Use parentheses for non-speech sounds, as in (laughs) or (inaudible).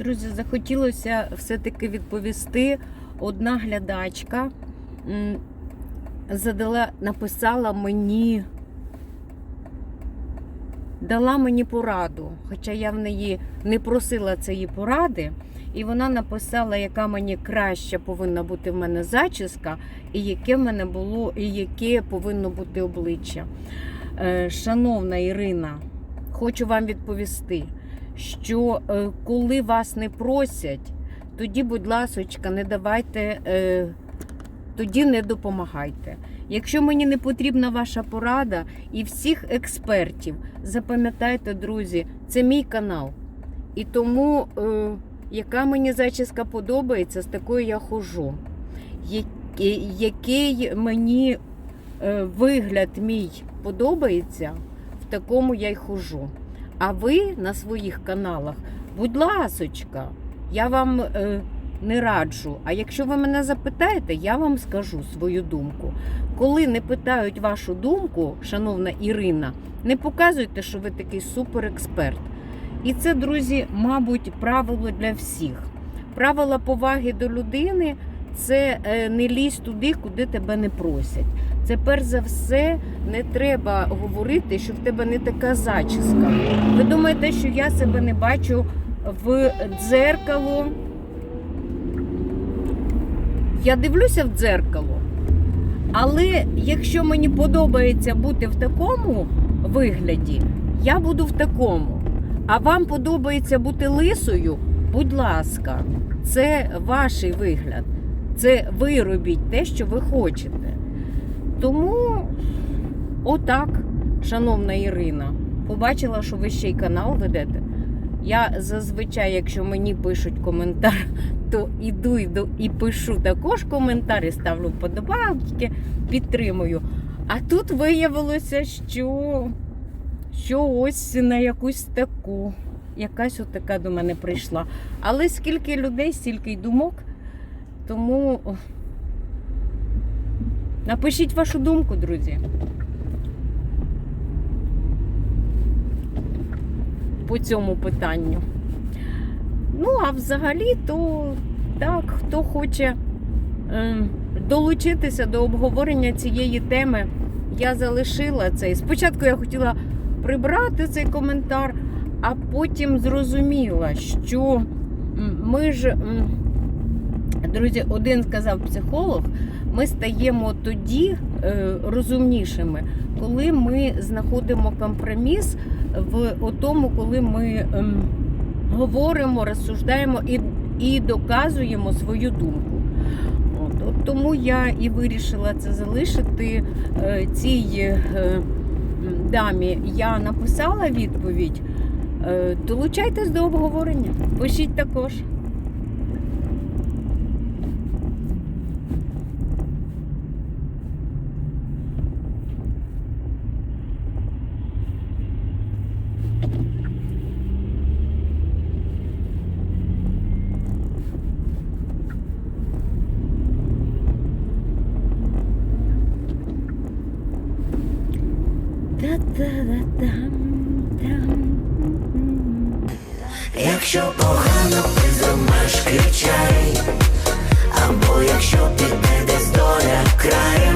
Друзі, захотілося все-таки відповісти. Одна глядачка задала, написала мені, дала мені пораду, хоча я в неї не просила цієї поради. І вона написала, яка мені краще повинна бути в мене зачіска, і яке в мене було, і яке повинно бути обличчя. Е, Шановна Ірина, хочу вам відповісти, що е, коли вас не просять, тоді, будь ласочка, не давайте, е, тоді не допомагайте. Якщо мені не потрібна ваша порада і всіх експертів, запам'ятайте, друзі, це мій канал. І тому, е, яка мені зачіска подобається, з такою я хожу. Який, мені вигляд мій подобається, в такому я й хожу. А ви на своїх каналах, будь ласочка, я вам е, не раджу. А якщо ви мене запитаєте, я вам скажу свою думку. Коли не питають вашу думку, шановна Ірина, не показуйте, що ви такий суперексперт. І це, друзі, мабуть, правило для всіх. Правила поваги до людини це е, не лізь туди, куди тебе не просять. Це перш за все не треба говорити, що в тебе не така зачіска. Ви думаєте, що я себе не бачу в дзеркало? Я дивлюся в дзеркало. Але якщо мені подобається бути в такому вигляді, я буду в такому. А вам подобається бути лисою, будь ласка, це ваш вигляд. Це ви робіть те, що ви хочете. Тому отак, шановна Ірина, побачила, що ви ще й канал ведете. Я зазвичай, якщо мені пишуть коментар, (laughs) то іду, іду і пишу також коментарі, ставлю вподобайки, підтримую. А тут виявилося, що, що ось на якусь таку, якась отака до мене прийшла. Але скільки людей, стільки й думок. Тому напишіть вашу думку, друзі. По цьому питанню. Ну, а взагалі, то так, хто хоче е, долучитися до обговорення цієї теми, я залишила цей. Спочатку я хотіла прибрати цей коментар, а потім зрозуміла, що ми ж. Друзі, один сказав психолог, ми стаємо тоді е, розумнішими, коли ми знаходимо компроміс в тому, коли ми ем, говоримо, розсуждаємо і, і доказуємо свою думку. От, от тому я і вирішила це залишити е, цій е, дамі. Я написала відповідь. Долучайтесь до обговорення, пишіть також. Якщо погано ти замеш кричай, або якщо піде десь доля краю.